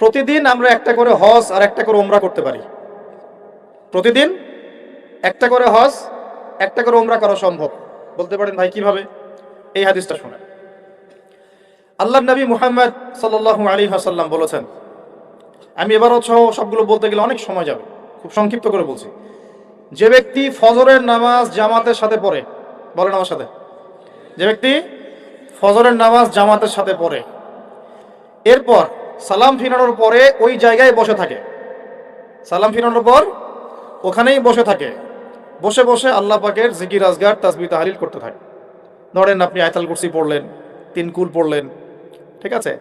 প্রতিদিন আমরা একটা করে হজ আর একটা করে ওমরা করতে পারি। প্রতিদিন একটা করে হজ, একটা করে ওমরা করা সম্ভব। বলতে পারেন ভাই কীভাবে? এই হাদিসটা শুনে আল্লাহ নবী মুহাম্মদ সাল্লাল্লাহু আলাইহি হাসাল্লাম বলেছেন, আমি এবারও সহ সবগুলো বলতে গেলে অনেক সময় যাবে, খুব সংক্ষিপ্ত করে বলছি। যে ব্যক্তি ফজরের নামাজ জামাতের সাথে পড়ে, বলেন আমার সাথে। যে ব্যক্তি ফজরের নামাজ জামাতের সাথে পড়ে, এরপর সালাম ফিরানোর পরে ওই জায়গায় বসে থাকে। সালাম ফিরানোর পর ওখানেই বসে থাকে। বসে বসে আল্লাহ পাকের জিকির, আজগার তাসবি তাহালিল করতে থাকে। ধরেন আপনি আয়তাল কুরসি পড়লেন, তিন কুল পড়লেন, ঠিক আছে?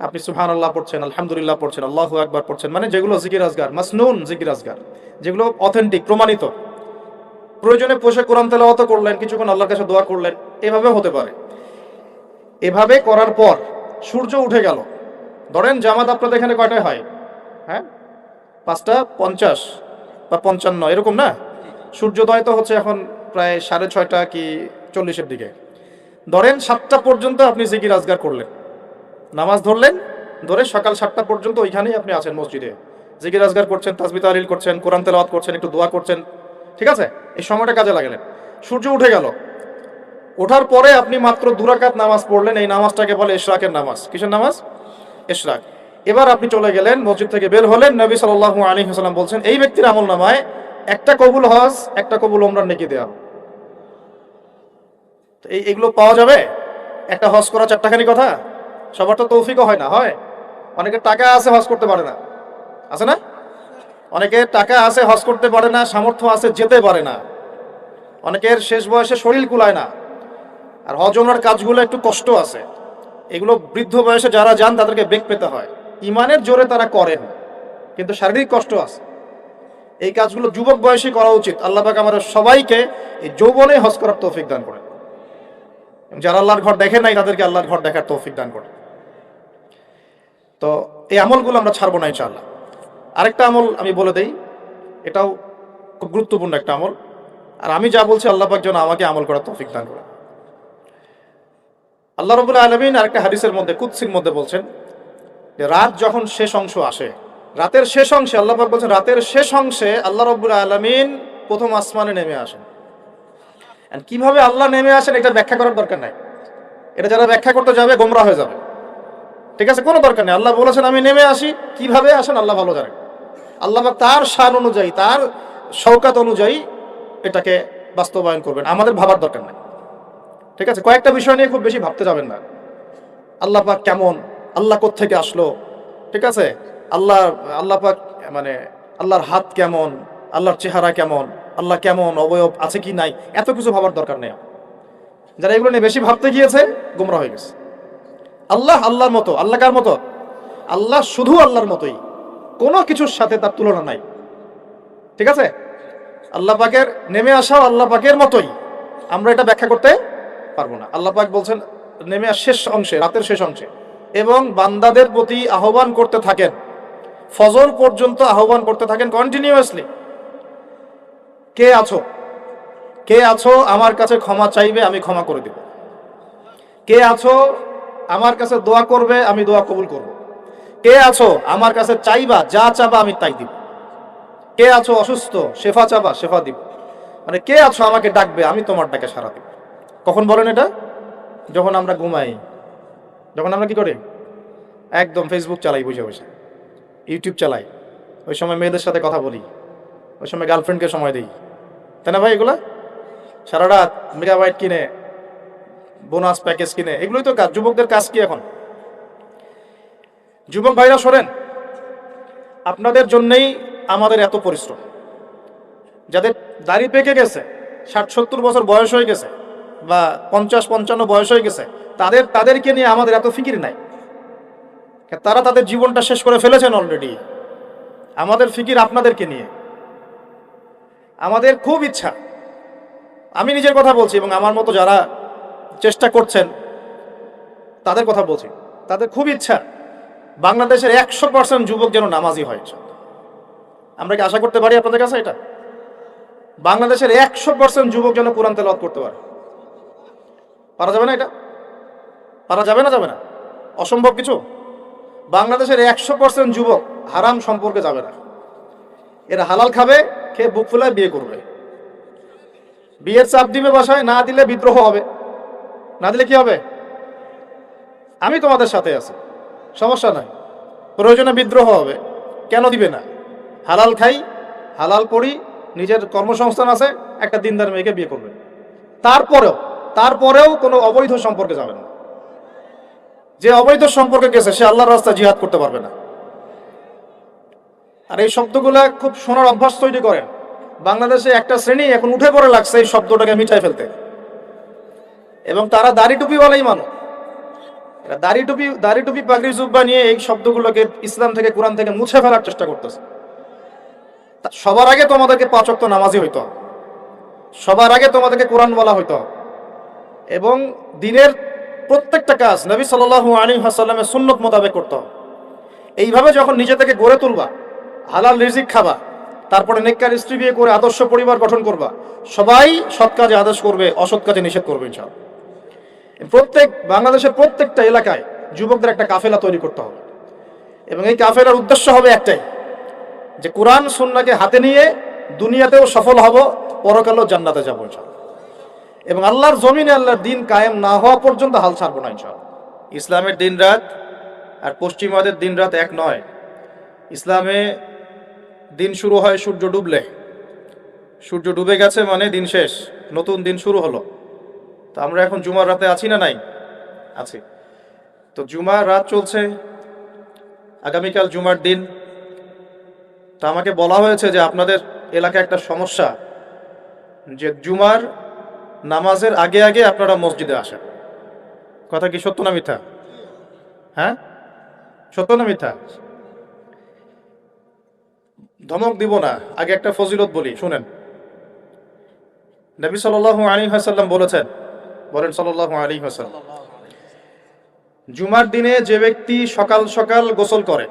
আপনি সুহান আল্লাহ পড়ছেন, আলহামদুলিল্লাহ পড়ছেন, আল্লাহ একবার পড়ছেন মানে যেগুলো জিকির, আজগার, মাসনুন জিকির, আজগার, যেগুলো অথেন্টিক প্রমাণিত। প্রয়োজনে বসে কোরআন তেলাওয়াত করলেন, কিছুক্ষণ আল্লাহর কাছে দোয়া করলেন, এভাবে হতে পারে। এভাবে করার পর সূর্য উঠে গেল। ধরেন জামাত আপনাদের এখানে কয়টায় হয়? হ্যাঁ? পাঁচটা? পঞ্চাশ? বা পঞ্চান্ন? এরকম না? সূর্যোদয় তো হচ্ছে এখন প্রায় সাড়ে ছয়টা কি চল্লিশের দিকে। ধরেন সাতটা পর্যন্ত আপনি জিকির আজগার করলেন। নামাজ ধরলেন, ধরে সকাল সাতটা পর্যন্ত ওইখানেই আপনি আছেন মসজিদে। জিকির আজগার করছেন, তাসবি তাহলিল করছেন, কোরআন তেলাওয়াত করছেন, একটু দোয়া করছেন। ঠিক আছে? এই সময়টা কাজে লাগালেন। সূর্য উঠে গেল। ওঠার পরে আপনি মাত্র দুরাকাত নামাজ পড়লেন। এই নামাজটাকে বলে ইশরাকের নামাজ। কিসের নামাজ? ইশরাক। এবার আপনি চলে গেলেন, মসজিদ থেকে বের হলেন, নবী সাল্লাল্লাহু আলাইহি ওয়াসাল্লাম বলছেন, এই ব্যক্তির আমল নামায় একটা কবুল হজ, একটা কবুল ওমরার নেকি দেওয়া এই এগুলো পাওয়া যাবে? একটা হজ করা চারটাখানি কথা? সবার তো তৌফিকও হয় না, হয়? অনেকের টাকা আছে, হজ করতে পারে না। আছে না? অনেকের টাকা আছে, হজ করতে পারে না, সামর্থ্য আছে, যেতে পারে না। অনেকের শেষ বয়সে শরীর কুলায় না। আর হজ ওমরার কাজগুলো একটু কষ্ট আছে। এগুলো বৃদ্ধ বয়সে যারা যান, তাদেরকে বেগ পেতে হয়। ইমানের জোরে তারা করেন কিন্তু শারীরিক কষ্ট আছে। এই কাজগুলো যুবক বয়সী করা উচিত। আল্লাহ পাক আমাদের সবাইকে এই যৌবনে হজ করার তৌফিক দান করেন। যারা আল্লাহর ঘর দেখে নাই, তাদেরকে আল্লাহর ঘর দেখার তৌফিক দান করেন। তো এই আমলগুলো আমরা ছাড়বো না ইনশাআল্লাহ। আরেকটা আমল আমি বলে দেই, এটাও খুব গুরুত্বপূর্ণ একটা আমল। আর আমি যা বলছি, আল্লাহ পাক যেন আমাকে আমল করার তৌফিক দান করেন। আল্লাহ রবুল্লা আলমিন আরেকটা হাদিসের মধ্যে কুৎসির মধ্যে বলছেন যে রাত যখন শেষ অংশ আসে, রাতের শেষ অংশে, আল্লাহ বলছেন রাতের শেষ অংশে আল্লাহ রবুল্লা আলমিন প্রথম আসমানে নেমে আসেন। কীভাবে আল্লাহ নেমে আসেন এটা ব্যাখ্যা করার দরকার নাই। এটা যারা ব্যাখ্যা করতে যাবে গোমরা হয়ে যাবে। ঠিক আছে? কোনো দরকার নেই। আল্লাহ বলেছেন, আমি নেমে আসি। কীভাবে আসেন? আল্লাহ ভালো জানেন। আল্লাহ তার সার অনুযায়ী, তার শৌকাত অনুযায়ী এটাকে বাস্তবায়ন করবেন। আমাদের ভাবার দরকার নাই। ঠিক আছে? কয়েকটা বিষয় নিয়ে খুব বেশি ভাবতে যাবেন না। আল্লাহ পাক কেমন? আল্লাহ থেকে আসলো? ঠিক আছে? আল্লাহ আল্লাহ পাক মানে আল্লাহর হাত কেমন? আল্লাহর চেহারা কেমন? আল্লাহ কেমন? অবয়ব আছে কি নাই? এত কিছু ভাবার দরকার নেই যারা এগুলো নিয়ে বেশি ভাবতে গিয়েছে, গোমরা হয়ে গেছে। আল্লাহ আল্লাহর মতো। আল্লাহ কার মতো? আল্লাহ শুধু আল্লাহর মতোই। কোনো কিছুর সাথে তার তুলনা নাই। ঠিক আছে? আল্লাহ পাকের নেমে আসাও আল্লাহ পাকের মতোই। আমরা এটা ব্যাখ্যা করতে পারব না। আল্লাহ পাক বলছেন, নেমে শেষ অংশে, রাতের শেষ অংশে। এবং বান্দাদের প্রতি আহ্বান করতে থাকেন। ফজর পর্যন্ত আহ্বান করতে থাকেন কন্টিনিউয়াসলি কে আছো? কে আছো? আমার কাছে ক্ষমা চাইবে, আমি ক্ষমা করে দেব। কে আছো? আমার কাছে দোয়া করবে, আমি দোয়া কবুল করব। কে আছো? আমার কাছে চাইবা, যা চাবা, আমি তাই দিব। কে আছো? অসুস্থ, শেফা চাবা, শেফা দিব। মানে কে আছো? আমাকে ডাকবে, আমি তোমার ডাকে সারা দিব। কখন বলেন এটা? যখন আমরা ঘুমাই। যখন আমরা কি করি? একদম ফেসবুক চালাই বসে বসে। ইউটিউব চালাই। ওই সময় মেয়েদের সাথে কথা বলি। ওই সময় গার্লফ্রেন্ডকে সময় দিই। তাই না ভাই এগুলা? সারা রাত মেগাবাইট কিনে বোনাস প্যাকেজ কিনে, এগুলোই তো কাজ। যুবকদের কাজ কি এখন? যুবক ভাইরা সরেন আপনাদের জন্যই আমাদের এত পরিশ্রম। যাদের দাড়ি পেকে গেছে, ষাট সত্তর বছর বয়স হয়ে গেছে বা পঞ্চাশ পঞ্চান্ন বয়স হয়ে গেছে, তাদের, তাদেরকে নিয়ে আমাদের এত ফিকির নাই। তারা তাদের জীবনটা শেষ করে ফেলেছেন অলরেডি আমাদের ফিকির আপনাদেরকে নিয়ে। আমাদের খুব ইচ্ছা। আমি নিজের কথা বলছি এবং আমার মতো যারা চেষ্টা করছেন, তাদের কথা বলছি। তাদের খুব ইচ্ছা বাংলাদেশের একশো পার্সেন্ট যুবক যেন নামাজি হয় আমরা কি আশা করতে পারি আপনাদের কাছে এটা? বাংলাদেশের একশো পার্সেন্ট যুবক যেন কোরআন তেলাওয়াত করতে পারে। পারা যাবে না এটা? পারা যাবে না যাবে না? অসম্ভব কিছু? বাংলাদেশের একশো পার্সেন্ট যুবক হারাম সম্পর্কে যাবে না। এরা হালাল খাবে, খেয়ে বুক ফুলায় বিয়ে করবে। বিয়ের চাপ দিবে বাসায়, না দিলে বিদ্রোহ হবে। না দিলে কি হবে? আমি তোমাদের সাথে আছি। সমস্যা নাই। প্রয়োজনে বিদ্রোহ হবে। কেন দিবে না? হালাল খাই, হালাল পড়ি, নিজের কর্মসংস্থান আছে, একটা দিনদার মেয়েকে বিয়ে করবে। তারপরেও তারপরেও কোনো অবৈধ সম্পর্কে যাবে না। যে অবৈধ সম্পর্কে গেছে, সে আল্লাহর রাস্তা জিহাদ করতে পারবে না। আর এই শব্দগুলা খুব শোনার অভ্যাস তৈরি করেন। বাংলাদেশে একটা শ্রেণি এখন উঠে পড়ে লাগছে এই শব্দটাকে মিটাই ফেলতে। এবং তারা দাড়ি টুপিওয়ালাই এরা দাড়ি টুপি দাড়ি টুপি, পাগড়ি জুব্বা নিয়ে এই শব্দগুলোকে ইসলাম থেকে, কোরআন থেকে মুছে ফেলার চেষ্টা করতেছে। সবার আগে তোমাদেরকে পাচক নামাজি হইতে সবার আগে তোমাদেরকে কোরআন বলা হইতে এবং দিনের প্রত্যেকটা কাজ নবী সাল্লাল্লাহু আলাইহি হাসাল্লামের সুন্নত মোতাবেক করতে হবে। এইভাবে যখন নিজে থেকে গড়ে তুলবা, হালাল রিজিক খাবা, তারপরে নেককার স্ত্রী বিয়ে করে আদর্শ পরিবার গঠন করবা, সবাই সৎ কাজে আদেশ করবে, অসৎ কাজে নিষেধ করবে ইনশাআল্লাহ। প্রত্যেক, বাংলাদেশের প্রত্যেকটা এলাকায় যুবকদের একটা কাফেলা তৈরি করতে হবে। এবং এই কাফেলার উদ্দেশ্য হবে একটাই, যে কোরআন সুন্নাকে হাতে নিয়ে দুনিয়াতেও সফল হব, পরকালেও জান্নাতে যাব ইনশাআল্লাহ। এবং আল্লাহর জমিনে আল্লাহর দিন কায়েম না হওয়া পর্যন্ত হাল ছাড়বো না ইনশাআল্লাহ। ইসলামের দিন রাত আর পশ্চিমাদের দিন রাত এক নয়। ইসলামে দিন শুরু হয় সূর্য ডুবলে। সূর্য ডুবে গেছে মানে দিন শেষ। নতুন দিন শুরু হলো। তো আমরা এখন জুমার রাতে আছি না নাই? আছি। তো জুমার রাত চলছে। আগামীকাল জুমার দিন। তা আমাকে বলা হয়েছে যে আপনাদের এলাকায় একটা সমস্যা যে জুমার নামাজের আগে আগে আপনারা মসজিদে আসেন। কথা কি সত্য না মিথ্যা? হ্যাঁ? সত্য না মিথ্যা? ধমক দিব না। আগে একটা ফজিলত বলি, শুনেন। নবী সাল্লাল্লাহু আলাইহি ওয়াসাল্লাম বলেছেন, বলেন সাল্লাল্লাহু আলাইহি ওয়াসাল্লাম, জুমার দিনে যে ব্যক্তি সকাল সকাল গোসল করে,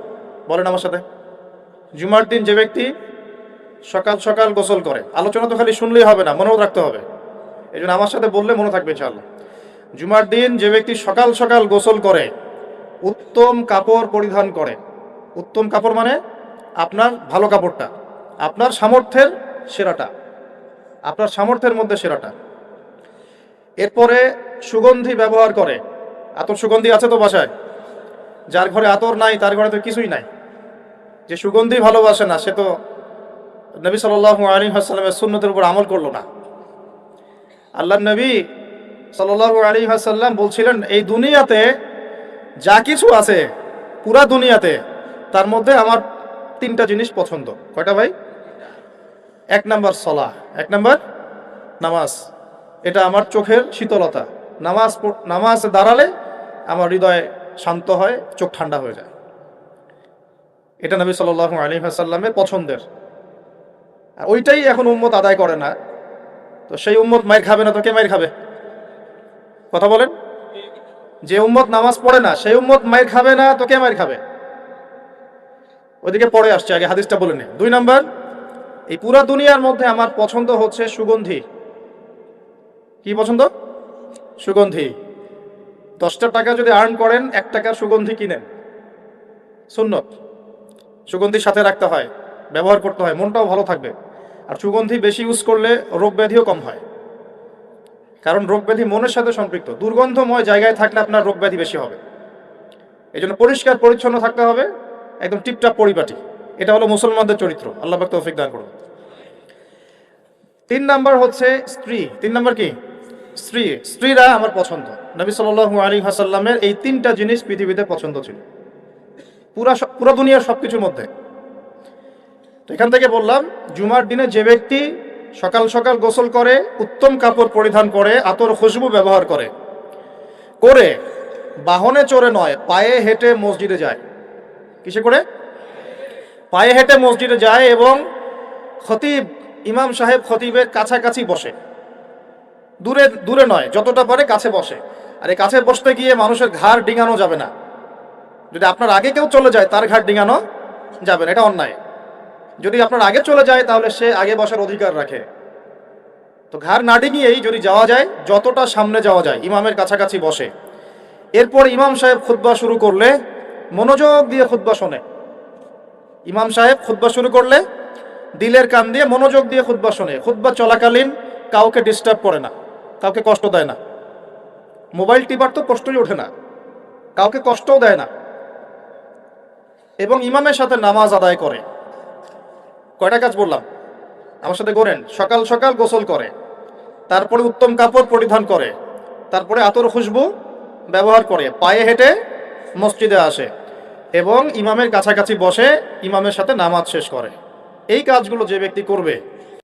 বলেন আমার সাথে, জুমার দিন যে ব্যক্তি সকাল সকাল গোসল করে, আলোচনা তো খালি শুনলেই হবে না, মনেও রাখতে হবে। এই জন্য আমার সাথে বললে মনে থাকবে ইনশাআল্লাহ। জুমার দিন যে ব্যক্তি সকাল সকাল গোসল করে, উত্তম কাপড় পরিধান করে। উত্তম কাপড় মানে আপনার ভালো কাপড়টা, আপনার সামর্থ্যের সেরাটা, আপনার সামর্থ্যের মধ্যে সেরাটা। এরপরে সুগন্ধি ব্যবহার করে। আতর সুগন্ধি আছে তো বাসায়? যার ঘরে আতর নাই, তার ঘরে তো কিছুই নাই। যে সুগন্ধি ভালোবাসে না, সে তো নবী সাল্লাল্লাহু আলাইহি ওয়াসাল্লামের সুন্নতের উপর আমল করল না। আল্লাহ নবী সাল্লাল্লাহু আলাইহি ওয়াসাল্লাম বলছিলেন, এই দুনিয়াতে যা কিছু আছে, পুরা দুনিয়াতে তার মধ্যে আমার তিনটা জিনিস পছন্দ। কয়টা ভাই? এক নাম্বার সলা এক নাম্বার নামাজ। এটা আমার চোখের শীতলতা। নামাজ নামাজ দাঁড়ালে আমার হৃদয় শান্ত হয়, চোখ ঠান্ডা হয়ে যায়। এটা নবী সাল্লাল্লাহু আলী ওয়াসাল্লামের পছন্দের। ওইটাই এখন উম্মত আদায় করে না। তো সেই উম্মত মায়ের খাবে না, তো কে মায়ের খাবে? কথা বলেন। যে উম্মত নামাজ পড়ে না, সেই উম্মত মায়ের খাবে না, তো কে মায়ের খাবে? ওইদিকে পরে আসছে, আগে হাদিসটা বলে নে। দুই নাম্বার, এই পুরা দুনিয়ার মধ্যে আমার পছন্দ হচ্ছে সুগন্ধি। কি পছন্দ? সুগন্ধি। দশটা টাকা যদি আর্ন করেন, এক টাকার সুগন্ধি কিনেন। সুন্নত। সুগন্ধির সাথে রাখতে হয়, ব্যবহার করতে হয়, মনটাও ভালো থাকবে। আর সুগন্ধি বেশি ইউজ করলে রোগ ব্যাধিও কম হয়। কারণ রোগ ব্যাধি মনের সাথে সম্পৃক্ত। দুর্গন্ধময় জায়গায় থাকলে আপনার রোগ ব্যাধি বেশি হবে। এই জন্য পরিষ্কার পরিচ্ছন্ন থাকতে হবে, একদম টিপটাপ পরিপাটি। এটা হলো মুসলমানদের চরিত্র। আল্লাহ পাক তৌফিক দান করুন। তিন নাম্বার হচ্ছে স্ত্রী। তিন নাম্বার কি? স্ত্রী। স্ত্রীরা আমার পছন্দ। নবী সাল্লাল্লাহু আলাইহি ওয়াসাল্লামের এই তিনটা জিনিস পৃথিবীতে পছন্দ ছিল। পুরা পুরো দুনিয়ার সব কিছুর মধ্যে। তো এখান থেকে বললাম, জুমার দিনে যে ব্যক্তি সকাল সকাল গোসল করে, উত্তম কাপড় পরিধান করে, আতর খুশবু ব্যবহার করে করে বাহনে চড়ে নয়, পায়ে হেঁটে মসজিদে যায়। কিসে করে? পায়ে হেঁটে মসজিদে যায় এবং খতিব, ইমাম সাহেব খতিবের কাছাকাছি বসে। দূরে দূরে নয়, যতটা পারে কাছে বসে। আর এই কাছে বসতে গিয়ে মানুষের ঘাড় ডিঙানো যাবে না। যদি আপনার আগে কেউ চলে যায়, তার ঘাড় ডিঙানো যাবে না, এটা অন্যায়। যদি আপনার আগে চলে যায়, তাহলে সে আগে বসার অধিকার রাখে। তো ঘাড় না ডিঙিয়েই যদি যাওয়া যায়, যতটা সামনে যাওয়া যায়, ইমামের কাছাকাছি বসে। এরপর ইমাম সাহেব খুতবা শুরু করলে, মনোযোগ দিয়ে খুদ্া শোনে। ইমাম সাহেব খুদ্া শুরু করলে, দিলের কান দিয়ে মনোযোগ দিয়ে খুদ্া শোনে। খুদ্া চলাকালীন কাউকে ডিস্টার্ব করে না, কাউকে কষ্ট দেয় না। মোবাইল টিপার তো কষ্টই ওঠে না, কাউকে কষ্টও দেয় না। এবং ইমামের সাথে নামাজ আদায় করে। কয়টা কাজ বললাম? আমার সাথে করেন সকাল সকাল গোসল করে। তারপরে উত্তম কাপড় পরিধান করে। তারপরে আতর খুশবু ব্যবহার করে। পায়ে হেঁটে মসজিদে আসে এবং ইমামের কাছাকাছি বসে ইমামের সাথে নামাজ শেষ করে। এই কাজগুলো যে ব্যক্তি করবে